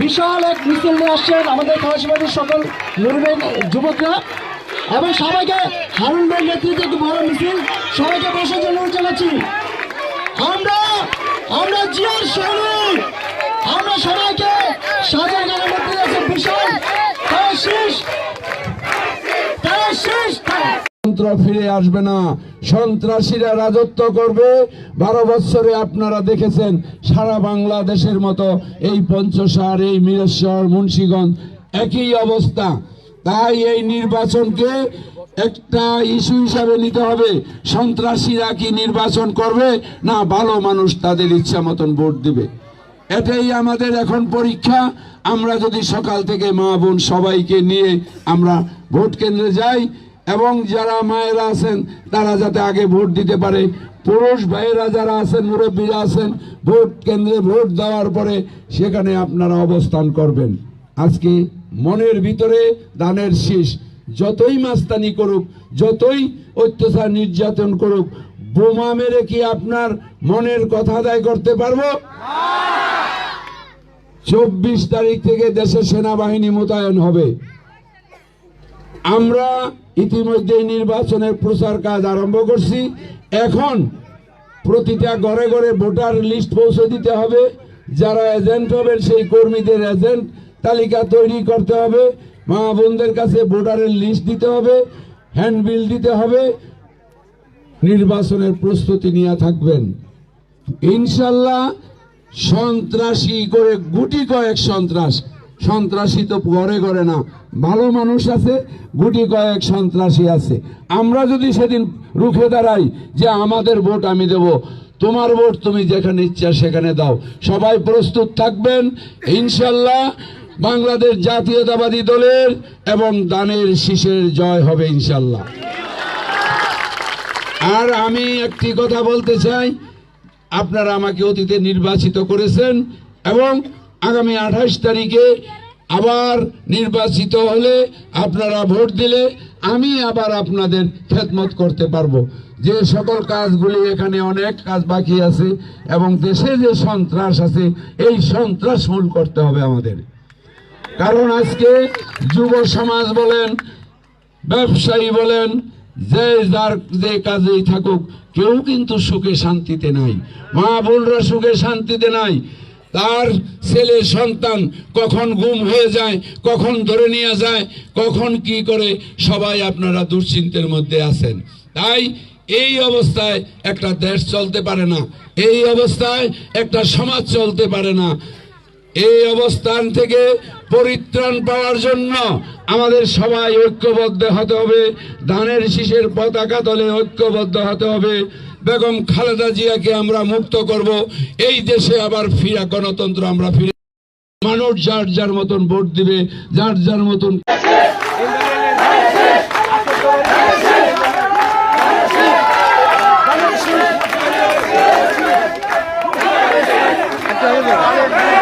বিশাল এক মিছিল নিয়ে আসছেন আমাদের খালাসিবাদীর সকল মুরবেন যুবকরা। এবং সবাইকে হারুন ভাই নেতৃত্বে একটি বড় মিছিল। সবাইকে বসার জন্য চালাচ্ছি। আমরা আমরা জিয়ার সৈনিক আমরা সবাইকে সাজার গানের মধ্যে আছে বিশাল তারা শেষ তারা শেষ তন্ত্র ফিরে আসবে না। সন্ত্রাসীরা রাজত্ব করবে। বারো বছরে আপনারা দেখেছেন, সারা বাংলাদেশের মতো এই পঞ্চসার এই মিরেশ্বর, মুন্সীগঞ্জ একই অবস্থা। তাই এই নির্বাচনকে একটা ইস্যু হিসাবে নিতে হবে। সন্ত্রাসীরা কি নির্বাচন করবে? না, ভালো মানুষ তাদের ইচ্ছা মতন ভোট দিবে। এটাই আমাদের এখন পরীক্ষা। আমরা যদি সকাল থেকে মা বোন সবাইকে নিয়ে আমরা ভোট কেন্দ্রে যাই এবং যারা মায়েরা আছেন তারা যাতে আগে ভোট দিতে পারে। পুরুষ ভাইয়েরা যারা আছেন মুরব্বীরা আছেন ভোট কেন্দ্রে ভোট দেওয়ার পরে সেখানে আপনারা অবস্থান করবেন। আজকে মনের ভিতরে দানের শীষ। যতই মাস্তানি করুক যতই অত্যাচার নির্যাতন করুক বোমা মেরে কি আপনার মনের কথা আদায় করতে পারব? চব্বিশ তারিখ থেকে দেশের সেনাবাহিনী মোতায়েন হবে। আমরা ইতিমধ্যে নির্বাচনের প্রচার কাজ আরম্ভ করছি। এখন প্রতিটা ঘরে ঘরে ভোটার লিস্ট পৌঁছে দিতে হবে। যারা এজেন্ট হবেন সেই কর্মীদের এজেন্ট তালিকা তৈরি করতে হবে। মা বোনদের কাছে ভোটারের লিস্ট দিতে হবে হ্যান্ডবিল দিতে হবে। নির্বাচনের প্রস্তুতি নিয়ে থাকবেন। ইনশাল্লাহ সন্ত্রাসী করে গুটি কয়েক সন্ত্রাস সন্ত্রাসী তো ঘরে ঘরে না। ভালো মানুষ আছে, গুটি কয়েক সন্ত্রাসী আছে। আমরা যদি সেদিন রুখে দাঁড়াই যে আমাদের ভোট আমি দেব, তোমার ভোট তুমি যেখানে ইচ্ছা সেখানে দাও। সবাই প্রস্তুত থাকবেন, ইনশাল্লাহ বাংলাদেশ জাতীয়তাবাদী দলের এবং দানের শীষের জয় হবে ইনশাল্লাহ। আর আমি একটি কথা বলতে চাই, আপনারা আমাকে অতীতে নির্বাচিত করেছেন এবং আগামী আঠাশ তারিখে আবার নির্বাচিত হলে আপনারা ভোট দিলে আমি আবার আপনাদের খেদমত করতে পারব। যে সকল কাজগুলি এখানে অনেক কাজ বাকি আছে এবং দেশে যে সন্ত্রাস আছে, এই সন্ত্রাস মূল করতে হবে আমাদের। কারণ আজকে যুব সমাজ বলেন, ব্যবসায়ী বলেন, যে যার যে কাজেই থাকুক, কেউ কিন্তু সুখে শান্তিতে নাই। মা বোনরা সুখে শান্তিতে নাই। তার ছেলে সন্তান কখন গুম হয়ে যায়, কখন ধরে নিয়ে যায়, কখন কি করে, সবাই আপনারা দুশ্চিন্তের মধ্যে আছেন। তাই এই অবস্থায় একটা দেশ চলতে পারে না, এই অবস্থায় একটা সমাজ চলতে পারে না। এই অবস্থান থেকে পরিত্রাণ পাওয়ার জন্য আমাদের সবাই ঐক্যবদ্ধ হতে হবে, ধানের শীষের পতাকা তলে ঐক্যবদ্ধ হতে হবে। বেগম খালেদা জিয়াকে আমরা মুক্ত করব। এই দেশে আবার ফিরা গণতন্ত্র আমরা ফিরে মানুষ যার যার মতন ভোট দিবে, যার যার মতন একটা